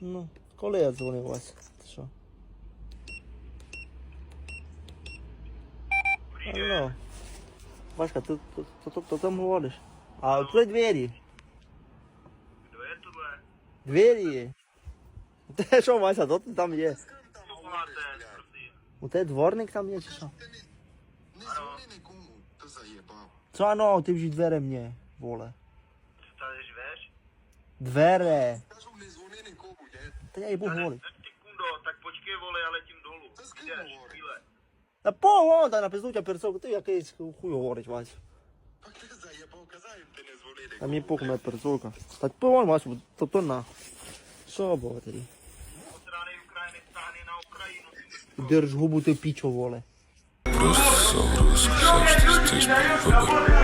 Ну, коли я дзвонив Вася? Ти що? Алло. Васька, ти, ти, ти, ти, ти там говориш? А открой двері. Kdo je tohle? Двері є. Те що, Вася, то ти там є? Co voláte, prosím? У тебе дворник там є чи що? Не дзвони нікому, ти заєбав. Co ano, ty vždy dvere mě, vole. Co tady řveš? Dvere. Кажу, не дзвони нікому, to jej Bůh volí. Ty kundo, tak počkej vole, ale tím dolů. Та полода на пиздуть, а перцок, ти якийсь хуй говорить, Вась. Так ти заєбав, казав, їм ти не дзвонили. Та мені похуй на перцока. Так пивон, Вась, то то на. Що було тоді? Держ губу ти пічо воле. Рус, рус, все, що ти